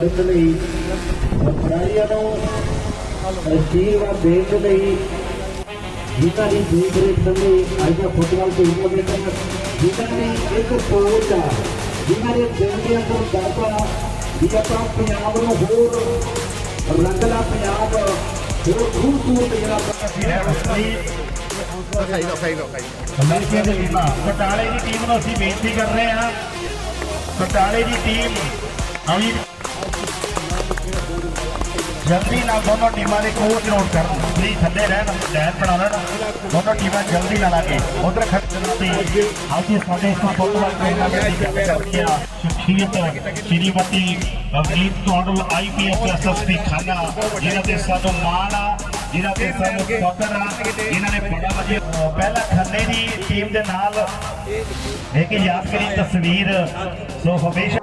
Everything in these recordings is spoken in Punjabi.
ਇਸ ਲਈ ਖਿਡਾਰੀਆਂ ਨੂੰ ਅਸ਼ੀਰਵਾਦ ਦੇਣ ਦੇ ਲਈ ਜਿਨ੍ਹਾਂ ਦੀ ਦੇਖ ਰੇਖ ਸੰਦੇ ਅੱਜ ਦਾ ਫੁੱਟਬਾਲ ਟੀਮ ਦੇ ਵਿੱਚ ਜਿਨ੍ਹਾਂ ਦੀ ਇੱਕ ਸੋਚ ਆ ਜਿਨ੍ਹਾਂ ਦੇ ਦਿਲ ਦੇ ਅੰਦਰ ਦਾਤਾ ਵੀ ਆਪਾਂ ਪੰਜਾਬ ਨੂੰ ਹੋਰ ਰੰਗਲਾ ਪੰਜਾਬ ਹੋਰ ਖੂਬਸੂਰਤ ਜਿਹੜਾ ਲੜਕੀਆਂ ਦੀ ਟੀਮਾਂ ਬਟਾਲੇ ਦੀ ਟੀਮ ਨੂੰ ਅਸੀਂ ਬੇਨਤੀ ਕਰ ਰਹੇ ਹਾਂ। ਬਟਾਲੇ ਦੀ ਟੀਮ ਅਮੀ ਜਲਦੀ ਨਾਲ ਦੋਨੋਂ ਟੀਮਾਂ ਦੇ ਕੋਚ ਨੋਟ ਕਰਨ ਪਲੀਜ਼ ਥੱਲੇ ਰਹਿਣ ਲੈਨ ਬਣਾ ਲੈਣ। ਦੋਨੋਂ ਟੀਮਾਂ ਜਲਦੀ ਨਾਲ ਆ ਕੇ ਉਧਰ ਖੜਨਾ ਤੇ ਅੱਜ ਸਾਡੇ ਇਸ ਫੁੱਟਬਾਲ ਟੂਰਨਾਮੈਂਟ ਦੀ ਗੱਲ ਸ਼ਖਸੀਅਤ ਸ਼੍ਰੀਮਤੀ ਅਵਨੀਤ ਕੌਂਡਲ ਆਈਪੀਐਸ ਐਸਐਸਪੀ ਖਾਨਾ ਜਿਹਨਾਂ ਤੇ ਸਾਨੂੰ ਮਾਣ ਆ ਜਿਹਨਾਂ ਤੇ ਸਾਨੂੰ ਫਖਰ ਆ ਇਹਨਾਂ ਨੇ ਬੜਾ ਵਧੀਆ, ਅਹ ਪਹਿਲਾਂ ਖੰਨੇ ਦੀ ਟੀਮ ਦੇ ਨਾਲ ਇੱਕ ਯਾਦਗਾਰੀ ਤਸਵੀਰ, ਸੋ ਹਮੇਸ਼ਾ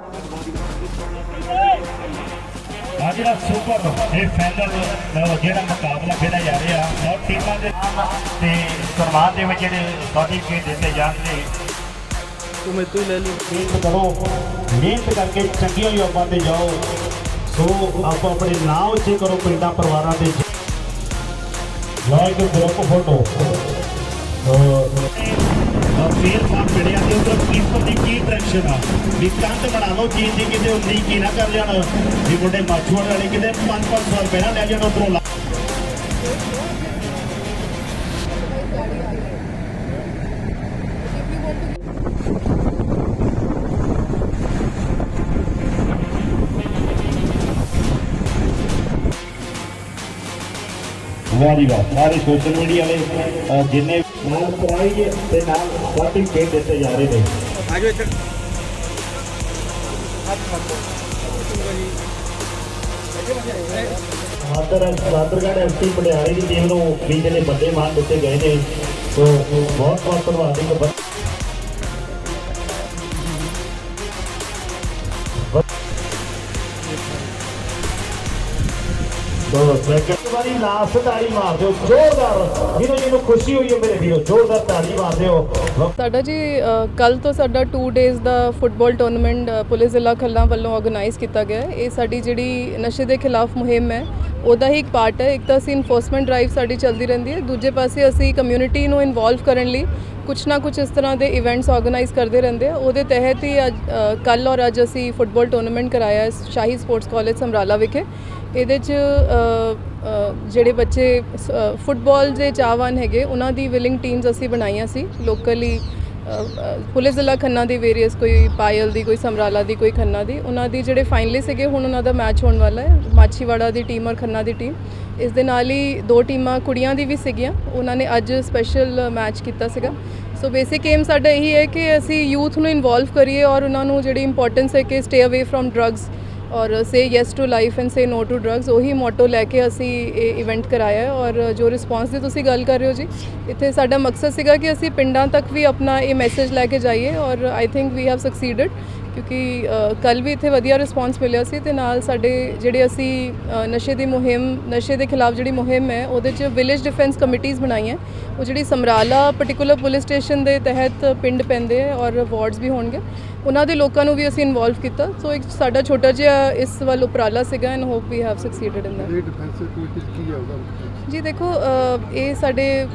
ਆ ਜਿਹੜਾ ਸੁਪਰ ਇਹ ਫਾਈਨਲ ਜਿਹੜਾ ਮੁਕਾਬਲਾ ਖੇਡਿਆ ਜਾ ਰਿਹਾ ਬਹੁਤ ਟੀਮਾਂ ਦੇ ਨਾਮ ਤੇ ਸਨਮਾਨ ਦੇ ਵਿੱਚ ਜਿਹੜੇ ਸਰਟੀਫਿਕੇਟ ਦਿੱਤੇ ਜਾਣਗੇ। ਤੂੰ ਤੂੰ ਲੈ ਲਈ। ਮਿਹਨਤ ਕਰੋ। ਮਿਹਨਤ ਕਰਕੇ ਚੰਗੀਆਂ ਜੋਬਾਂ ਤੇ ਜਾਓ। ਸੋ ਆਪੋ ਆਪਣੇ ਨਾਂ ਉੱਚੇ ਕਰੋ ਪਿੰਡਾਂ ਪਰਿਵਾਰਾਂ ਦੇ ਲਓ ਇੱਕ ਗਰੁੱਪ ਫੋਟੋ ਫੇਰ ਫਾਰ ਮਿਲਿਆ ਤੇ ਉਧਰ ਕੀਪਰ ਦੀ ਕੀ ਟੈਨਸ਼ਨ ਆ? ਵੀ ਕੰਧ ਬਣਾ ਲਓ ਚੀਜ਼ ਦੀ ਕਿਤੇ ਉਨੀ ਕੀ ਨਾ ਕਰ ਜਾਣ। ਵੀ ਮੁੰਡੇ ਮਾਛੂੜ ਵਾਲੇ ਕਿਤੇ 5-5 ਰੁਪਏ ਨਾ ਲੈ ਜਾਣ ਉਧਰੋਂ ਵਾਹ ਜੀ ਵਾਹ, ਸਾਰੇ ਸੋਸ਼ਲ ਮੀਡੀਆ ਵਾਲੇ ਜਿੰਨੇ ਨਾਲ ਪ੍ਰਾਈਜ਼ ਤੇ ਨਾਲ ਸਰਟੀਫਿਕੇਟ ਦਿੱਤੇ ਜਾ ਰਹੇ ਨੇ। ਆਜੋ ਇੱਧਰ ਮਾਤਰ ਸਾਦਰਗੜ੍ਹ ਐਫਸੀ ਪਟਿਆਲੇ ਦੀ ਟੀਮ ਨੂੰ ਵੀ ਜਿਹੜੇ ਵੱਡੇ ਮਾਨ ਦਿੱਤੇ ਗਏ ਨੇ। ਸੋ ਬਹੁਤ ਬਹੁਤ ਧੰਨਵਾਦ ਜੀ ਬ- ਦੋ ਸੈਕਿੰਡ ਵਾਰੀ ਲਾਸਟ ਤਾੜੀ ਮਾਰ ਦਿਓ, ਜ਼ੋਰਦਾਰ। ਜਿਹਨੂੰ ਜਿਹਨੂੰ ਖੁਸ਼ੀ ਹੋਈ ਹੈ ਮੇਰੇ ਵੀਰੋ, ਜ਼ੋਰਦਾਰ ਤਾੜੀ ਮਾਰ ਦਿਓ। ਸਾਡਾ ਜੀ ਕੱਲ ਤੋਂ ਸਾਡਾ 2 ਡੇਜ਼ ਦਾ ਫੁੱਟਬਾਲ ਟੂਰਨਾਮੈਂਟ ਪੁਲਿਸ ਜ਼ਿਲ੍ਹਾ ਖੰਨਾ ਵੱਲੋਂ ਆਰਗੇਨਾਈਜ਼ ਕੀਤਾ ਗਿਆ ਹੈ। ਇਹ ਸਾਡੀ ਜਿਹੜੀ ਨਸ਼ੇ ਦੇ ਖਿਲਾਫ ਮੁਹਿੰਮ ਹੈ, ਉਹਦਾ ਹੀ ਇੱਕ ਪਾਰਟ ਹੈ। ਇੱਕ ਤਾਂ ਅਸੀਂ ਇਨਫੋਰਸਮੈਂਟ ਡਰਾਈਵ ਸਾਡੀ ਚੱਲਦੀ ਰਹਿੰਦੀ ਹੈ। ਦੂਜੇ ਪਾਸੇ ਅਸੀਂ ਕਮਿਊਨਿਟੀ ਨੂੰ ਇਨਵੋਲਵ ਕਰਨ ਲਈ ਕੁਛ ਨਾ ਕੁਛ ਇਸ ਤਰ੍ਹਾਂ ਦੇ ਇਵੈਂਟਸ ਆਰਗੇਨਾਈਜ਼ ਕਰਦੇ ਰਹਿੰਦੇ ਆ ਉਹਦੇ ਤਹਿਤ ਹੀ ਅੱਜ ਕੱਲ ਔਰ ਅੱਜ ਅਸੀਂ ਫੁੱਟਬਾਲ ਟੂਰਨਾਮੈਂਟ ਕਰਾਇਆ ਹੈ, ਸ਼ਾਹੀ ਸਪੋਰਟਸ ਕਾਲਜ ਸਮਰਾਲਾ ਵਿਖੇ। ਇਹਦੇ 'ਚ ਜਿਹੜੇ ਬੱਚੇ ਸ- ਅ, ਫੁੱਟਬਾਲ ਦੇ ਚਾਹਵਾਨ ਹੈਗੇ ਉਹਨਾਂ ਦੀ ਵਿਲਿੰਗ ਟੀਮਸ ਅਸੀਂ ਬਣਾਈਆਂ ਸੀ। ਲੋਕਲੀ ਪੁਲਿਸ ਜ਼ਿਲ੍ਹਾ ਖੰਨਾ ਦੀ ਵੇਰੀਅਸ ਕੋਈ ਪਾਇਲ ਦੀ ਕੋਈ ਸਮਰਾਲਾ ਦੀ ਕੋਈ ਖੰਨਾ ਦੀ ਉਹਨਾਂ ਦੀ ਜਿਹੜੇ ਫਾਈਨਲਿਸਟ ਸੀਗੇ ਹੁਣ ਉਹਨਾਂ ਦਾ ਮੈਚ ਹੋਣ ਵਾਲਾ ਹੈ। ਮਾਛੀਵਾੜਾ ਦੀ ਟੀਮ ਔਰ ਖੰਨਾ ਦੀ ਟੀਮ ਇਸ ਦੇ ਨਾਲ ਹੀ ਦੋ ਟੀਮਾਂ ਕੁੜੀਆਂ ਦੀ ਵੀ ਸੀਗੀਆਂ। ਉਹਨਾਂ ਨੇ ਅੱਜ ਸਪੈਸ਼ਲ ਮੈਚ ਕੀਤਾ ਸੀਗਾ। ਸੋ ਬੇਸਿਕ ਏਮ ਸਾਡਾ ਇਹੀ ਹੈ ਕਿ ਅਸੀਂ ਯੂਥ ਨੂੰ ਇਨਵੋਲਵ ਕਰੀਏ ਔਰ ਉਹਨਾਂ ਨੂੰ ਜਿਹੜੀ ਇੰਪੋਰਟੈਂਸ ਹੈ ਕਿ stay away from drugs or say yes to life and say no to drugs ਉਹੀ ਮੋਟੋ ਲੈ ਕੇ ਅਸੀਂ ਇਹ ਇਵੈਂਟ ਕਰਾਇਆ ਹੈ। ਔਰ ਜੋ ਰਿਸਪਾਂਸ ਦੀ ਤੁਸੀਂ ਗੱਲ ਕਰ ਰਹੇ ਹੋ ਜੀ, ਇੱਥੇ ਸਾਡਾ ਮਕਸਦ ਸੀਗਾ ਕਿ ਅਸੀਂ ਪਿੰਡਾਂ ਤੱਕ ਵੀ ਆਪਣਾ ਇਹ ਮੈਸੇਜ ਲੈ ਕੇ ਜਾਈਏ। ਔਰ ਆਈ ਥਿੰਕ ਵੀ ਹੈਵ ਸਕਸੀਡਡ ਕਿਉਂਕਿ ਕੱਲ ਵੀ ਇੱਥੇ ਵਧੀਆ ਰਿਸਪਾਂਸ ਮਿਲਿਆ ਸੀ ਤੇ ਨਾਲ ਸਾਡੇ ਜਿਹੜੇ ਅਸੀਂ ਨਸ਼ੇ ਦੀ ਮੁਹਿੰਮ ਨਸ਼ੇ ਦੇ ਖਿਲਾਫ ਜਿਹੜੀ ਮੁਹਿੰਮ ਹੈ ਉਹਦੇ 'ਚ ਵਿਲੇਜ ਡਿਫੈਂਸ ਕਮੇਟੀਆਂ ਬਣਾਈਆਂ ਉਹ ਜਿਹੜੀ ਸਮਰਾਲਾ ਪਾਰਟਿਕੂਲਰ ਪੁਲਿਸ ਸਟੇਸ਼ਨ ਦੇ ਤਹਿਤ ਪਿੰਡ ਪੈਂਦੇ ਹੈ ਔਰ ਵਾਰਡਸ ਵੀ ਹੋਣਗੇ। ਉਹਨਾਂ ਦੇ ਲੋਕਾਂ ਨੂੰ ਵੀ ਅਸੀਂ ਇਨਵੋਲਵ ਕੀਤਾ। ਸੋ ਇੱਕ ਸਾਡਾ ਛੋਟਾ ਜਿਹਾ ਇਸ ਵੱਲ ਉਪਰਾਲਾ ਸੀਗਾ and hope we have succeeded in that defensive ਕੀ ਜੀ ਦੇਖੋ ਇਹ ਸਾਡੇ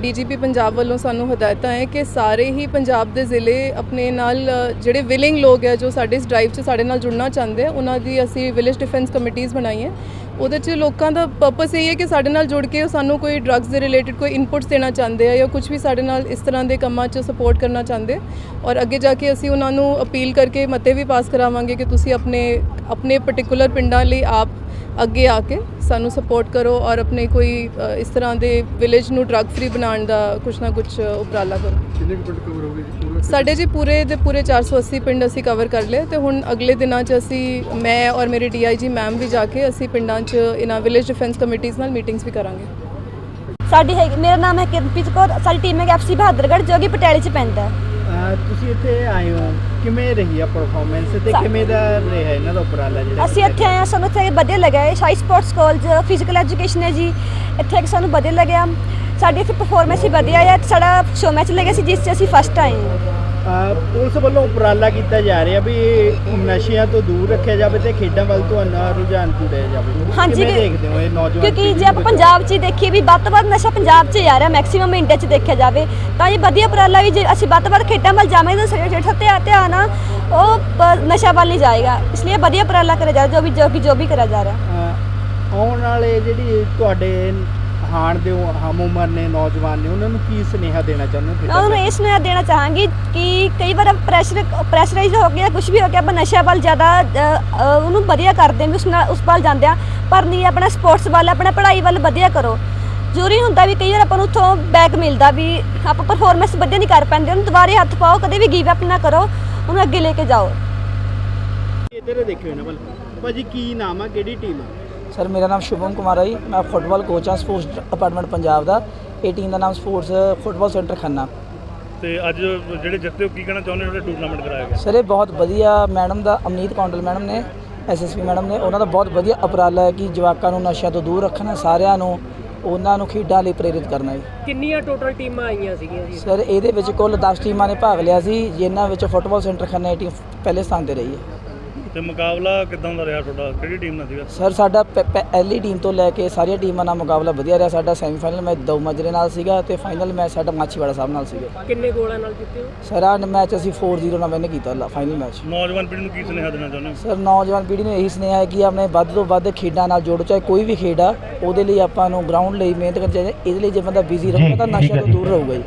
ਡੀਜੀਪੀ ਪੰਜਾਬ ਵੱਲੋਂ ਸਾਨੂੰ ਹਦਾਇਤਾਂ ਹੈ ਕਿ ਸਾਰੇ ਹੀ ਪੰਜਾਬ ਦੇ ਜ਼ਿਲ੍ਹੇ ਆਪਣੇ ਨਾਲ ਜਿਹੜੇ ਵਿਲਿੰਗ ਲੋਕ ਹੈ ਜੋ ਸਾਡੇ ਇਸ ਡਰਾਈਵ 'ਚ ਸਾਡੇ ਨਾਲ ਜੁੜਨਾ ਚਾਹੁੰਦੇ ਆ, ਉਹਨਾਂ ਦੀ ਅਸੀਂ ਵਿਲੇਜ ਡਿਫੈਂਸ ਕਮੇਟੀਆਂ ਬਣਾਈਆਂ ਉਹਦੇ 'ਚ ਲੋਕਾਂ ਦਾ ਪਰਪਸ ਇਹ ਹੈ ਕਿ ਸਾਡੇ ਨਾਲ ਜੁੜ ਕੇ ਉਹ ਸਾਨੂੰ ਕੋਈ ਡਰੱਗਸ ਦੇ ਰਿਲੇਟਡ ਕੋਈ ਇਨਪੁਟਸ ਦੇਣਾ ਚਾਹੁੰਦੇ ਆ ਜਾਂ ਕੁਝ ਵੀ ਸਾਡੇ ਨਾਲ ਇਸ ਤਰ੍ਹਾਂ ਦੇ ਕੰਮਾਂ 'ਚ ਸਪੋਰਟ ਕਰਨਾ ਚਾਹੁੰਦੇ। ਔਰ ਅੱਗੇ ਜਾ ਕੇ ਅਸੀਂ ਉਹਨਾਂ ਨੂੰ ਅਪੀਲ ਕਰਕੇ ਮਤੇ ਵੀ ਪਾਸ ਕਰਾਵਾਂਗੇ ਕਿ ਤੁਸੀਂ ਆਪਣੇ ਆਪਣੇ ਪਾਰਟਿਕੂਲਰ ਪਿੰਡਾਂ ਲਈ ਆਪ ਅੱਗੇ ਆ ਕੇ ਸਾਨੂੰ ਸਪੋਰਟ ਕਰੋ ਔਰ ਆਪਣੇ ਕੋਈ ਇਸ ਤਰ੍ਹਾਂ ਦੇ ਵਿਲੇਜ ਨੂੰ ਡਰੱਗ ਫ੍ਰੀ ਬਣਾਉਣ ਦਾ ਕੁਛ ਨਾ ਕੁਛ ਉਪਰਾਲਾ ਕਰੋ। ਕਿੰਨੇ ਪਿੰਡ ਕਵਰ ਹੋ ਗਏ ਜੀ? ਪੂਰਾ ਸਾਡੇ ਜੀ ਪੂਰੇ ਦੇ ਪੂਰੇ 480 ਪਿੰਡ ਅਸੀਂ ਕਵਰ ਕਰ ਲਏ ਤੇ ਹੁਣ ਅਗਲੇ ਦਿਨਾਂ 'ਚ ਅਸੀਂ ਮੈਂ ਔਰ ਮੇਰੇ ਡੀਆਈਜੀ ਮੈਮ ਵੀ ਜਾ ਕੇ ਅਸੀਂ ਪਿੰਡਾਂ 'ਚ ਇਹਨਾਂ ਵਿਲੇਜ ਡਿਫੈਂਸ ਕਮੇਟੀਆਂ ਨਾਲ ਮੀਟਿੰਗਸ ਵੀ ਕਰਾਂਗੇ। ਸਾਡੀ ਹੈ ਮੇਰਾ ਨਾਮ ਹੈ ਕਿਰਨਪ੍ਰੀਤ ਕੌਰ ਸਾਡੀ ਟੀਮ ਹੈ ਐਫਸੀ ਬਹਾਦਰਗੜ੍ਹ ਜੋ ਕਿ ਪਟਿਆਲੇ 'ਚ ਪੈਂਦਾ ਹੈ। ਤੁਸੀਂ ਇੱਥੇ ਆਏ ਹੋ। ਕਿਵੇਂ ਰਹੀ ਆ ਪਰਫਾਰਮੈਂਸ ਤੇ ਸਾ- ਕਿਵੇਂ ਦਾ ਰਿਹਾ ਇਹਨਾਂ ਦਾ ਉਪਰਾਲਾ ਜਿਹੜਾ ਅਸੀਂ ਇੱਥੇ ਆਏ ਹਾਂ ਸਾਨੂੰ ਇੱਥੇ ਵਧੀਆ ਲੱਗਿਆ ਹੈ Shahi sports college physical education ਹੈ ਜੀ। ਇੱਥੇ ਆ ਕੇ ਸਾਨੂੰ ਵਧੀਆ ਲੱਗਿਆ। ਸਾਡੀ ਇੱਥੇ ਪਰਫਾਰਮੈਂਸ ਵੀ ਵਧੀਆ ਹੈ ਸਾਡਾ ਸ਼ੋ ਮੈਚ ਲੱਗਿਆ ਸੀ ਜਿਸ 'ਚ ਅਸੀਂ ਫਸਟ ਆਏ ਹਾਂ। ਪੁਲਿਸ ਵੱਲੋਂ ਉਪਰਾਲਾ ਕੀਤਾ ਜਾ ਰਿਹਾ ਵੀ ਨਸ਼ਿਆਂ ਤੋਂ ਦੂਰ ਰੱਖਿਆ ਜਾਵੇ ਤੇ ਖੇਡਾਂ ਵੱਲ ਤੁਹਾਨੂੰ ਰੁਝਾਨ ਤੁਰਿਆ ਜਾਵੇ। ਹਾਂਜੀ, ਦੇਖਦੇ ਹੋ ਇਹ ਨੌਜਵਾਨ ਕਿਉਂਕਿ ਜੇ ਆਪਾਂ ਪੰਜਾਬ 'ਚ ਦੇਖੀਏ ਵੀ ਵੱਧ ਤੋਂ ਵੱਧ ਨਸ਼ਾ ਪੰਜਾਬ 'ਚ ਆ ਰਿਹਾ ਮੈਕਸਿਮਮ ਇੰਡੀਆ 'ਚ ਦੇਖਿਆ ਜਾਵੇ ਤਾਂ ਇਹ ਵਧੀਆ ਉਪਰਾਲਾ ਵੀ ਜੇ ਅਸੀਂ ਵੱਧ ਤੋਂ ਵੱਧ ਖੇਡਾਂ ਵੱਲ ਜਾਵਾਂਗੇ ਤਾਂ ਜਿਹੜਾ ਧਿਆਨ ਆ ਉਹ ਨਸ਼ਾ ਵੱਲ ਨਹੀਂ ਜਾਏਗਾ। ਇਸ ਲਈ ਵਧੀਆ ਉਪਰਾਲਾ ਕਰਿਆ ਜਾ ਰਿਹਾ ਜੋ ਵੀ ਜੋ ਜੋ ਵੀ ਕਰਿਆ ਜਾ ਰਿਹਾ। ਆਉਣ ਵਾਲੇ ਜਿਹੜੀ ਤੁਹਾਡੇ ਹਾਣ ਦੇ ਉਹ ਹਮ ਉਮਰ ਨੇ ਨੌਜਵਾਨ ਨੇ ਉਹਨਾਂ ਨੂੰ ਕੀ ਸੁਨੇਹਾ ਦੇਣਾ ਚਾਹੁੰਦੇ ਹੋ ਮੈਂ ਉਹਨੂੰ? ਇਹ ਸੁਨੇਹਾ ਦੇਣਾ ਚਾਹਾਂਗੀ ਕਿ ਕਈ ਵਾਰ ਪ੍ਰੈਸ਼ਰ ਪ੍ਰੈਸ਼ਰਾਈਜ਼ ਹੋ ਗਿਆ ਕੁਝ ਵੀ ਹੋ ਗਿਆ ਆਪਾਂ ਨਸ਼ਾ ਵੱਲ ਜ਼ਿਆਦਾ ਉਹਨੂੰ ਵਧੀਆ ਕਰਦੇ ਹਾਂ ਵੀ ਉਸ ਨਾਲ ਉਸ ਵੱਲ ਜਾਂਦੇ ਆ ਪਰ ਨਹੀਂ ਆਪਣਾ ਸਪੋਰਟਸ ਵੱਲ ਆਪਣਾ ਪੜ੍ਹਾਈ ਵੱਲ ਵਧੀਆ ਕਰੋ। ਜ਼ਰੂਰੀ ਹੁੰਦਾ ਵੀ ਕਈ ਵਾਰ ਆਪਾਂ ਨੂੰ ਉੱਥੋਂ ਬੈਕ ਮਿਲਦਾ ਵੀ ਆਪਾਂ ਪਰਫਾਰਮੈਂਸ ਵਧੀਆ ਨਹੀਂ ਕਰ ਪਾਉਂਦੇ ਉਹਨੂੰ ਦੁਬਾਰੇ ਹੱਥ ਪਾਓ ਕਦੇ ਵੀ ਗਿਵ ਅਪ ਨਾ ਕਰੋ ਉਹਨੂੰ ਅੱਗੇ ਲੈ ਕੇ ਜਾਓ। ਇੱਧਰ ਦੇਖਿਓ ਇਹਨਾਂ ਵੱਲ। ਭਾਜੀ ਕੀ ਨਾਮ ਆ? ਕਿਹੜੀ ਟੀਮ ਆ? ਸਰ ਮੇਰਾ ਨਾਮ ਸ਼ੁਭਮ ਕੁਮਾਰ ਹੈ ਜੀ। ਮੈਂ ਫੁੱਟਬਾਲ ਕੋਚ ਹਾਂ ਸਪੋਰਟਸ ਡਿਪਾਰਟਮੈਂਟ ਪੰਜਾਬ ਦਾ। ਇਹ ਟੀਮ ਦਾ ਨਾਮ ਸਪੋਰਟਸ ਫੁੱਟਬਾਲ ਸੈਂਟਰ ਖੰਨਾ। ਤੇ ਅੱਜ ਜਿਹੜੇ ਜਿੱਤੇ ਹੋ ਕੀ ਕਹਿਣਾ ਚਾਹੁੰਦੇ ਹੋ? ਟੂਰਨਾਮੈਂਟ ਕਰਾਇਆ ਗਿਆ ਸਰ ਇਹ ਬਹੁਤ ਵਧੀਆ ਮੈਡਮ ਦਾ ਅਮਨੀਤ ਕੌਂਡਲ ਮੈਡਮ ਨੇ ਐਸਐਸਪੀ ਮੈਡਮ ਨੇ ਉਹਨਾਂ ਦਾ ਬਹੁਤ ਵਧੀਆ ਉਪਰਾਲਾ ਹੈ ਕਿ ਜਵਾਕਾਂ ਨੂੰ ਨਸ਼ਿਆਂ ਤੋਂ ਦੂਰ ਰੱਖਣਾ ਸਾਰਿਆਂ ਨੂੰ ਉਹਨਾਂ ਨੂੰ ਖੇਡਾਂ ਲਈ ਪ੍ਰੇਰਿਤ ਕਰਨਾ ਜੀ। ਕਿੰਨੀਆਂ ਟੋਟਲ ਟੀਮਾਂ ਆਈਆਂ ਸੀਗੀਆਂ ਜੀ? ਸਰ ਇਹਦੇ ਵਿੱਚ ਕੁੱਲ 10 ਟੀਮਾਂ ਨੇ ਭਾਗ ਲਿਆ ਸੀ ਜਿਨ੍ਹਾਂ ਵਿੱਚ ਫੁੱਟਬਾਲ ਸੈਂਟਰ ਖੰਨਾ ਦੀ ਟੀਮ ਪਹਿਲੇ ਸਥਾਨ ਤੇ ਰਹੀ ਹੈ। ਤੇ ਮੁਕਾਬਲਾ ਕਿਦਾਂ ਦਾ ਰਿਹਾ ਤੁਹਾਡਾ? ਕਿਹੜੀ ਟੀਮ ਨਾਲ ਸੀਗਾ? ਸਰ ਸਾਡਾ ਪਹਿਲੀ ਟੀਮ ਤੋਂ ਲੈ ਕੇ ਸਾਰੀਆਂ ਟੀਮਾਂ ਨਾਲ ਮੁਕਾਬਲਾ ਵਧੀਆ ਰਿਹਾ। ਸਾਡਾ ਸੈਮੀਫਾਈਨਲ ਮੈਚ ਦੋ ਮਾਜਰੇ ਨਾਲ ਸੀਗਾ ਤੇ ਫਾਈਨਲ ਮੈਚ ਸਾਡਾ ਮਾਛੀਵਾੜਾ ਸਾਹਿਬ ਨਾਲ ਸੀਗਾ। ਕਿੰਨੇ ਗੋਲਾਂ ਨਾਲ ਜਿੱਤੇ ਹੋ? ਸਰ ਆਹ ਮੈਚ ਅਸੀਂ 4-0 ਨਾਲ ਵਿਨ ਕੀਤਾ ਫਾਈਨਲ ਮੈਚ। ਨੌਜਵਾਨ ਪੀੜ੍ਹੀ ਨੂੰ ਕੀ ਸੁਨੇਹਾ ਦੇਣਾ ਚਾਹੁੰਦੇ ਹੋ? ਸਰ ਨੌਜਵਾਨ ਪੀੜ੍ਹੀ ਨੂੰ ਇਹੀ ਸੁਨੇਹਾ ਹੈ ਕਿ ਆਪਣੇ ਵੱਧ ਤੋਂ ਵੱਧ ਖੇਡਾਂ ਨਾਲ ਜੋੜੋ ਚਾਹੇ ਕੋਈ ਵੀ ਖੇਡ ਆ ਉਹਦੇ ਲਈ ਆਪਾਂ ਨੂੰ ਗਰਾਊਂਡ ਲਈ ਮਿਹਨਤ ਕਰਨੀ ਚਾਹੀਦੀ ਹੈ। ਇਹਦੇ ਲਈ ਜੇ ਬੰਦਾ ਬਿਜ਼ੀ ਰਹੂਗਾ ਤਾਂ ਨਸ਼ਿਆਂ ਤੋਂ ਦੂਰ ਰਹੂਗਾ ਜੀ।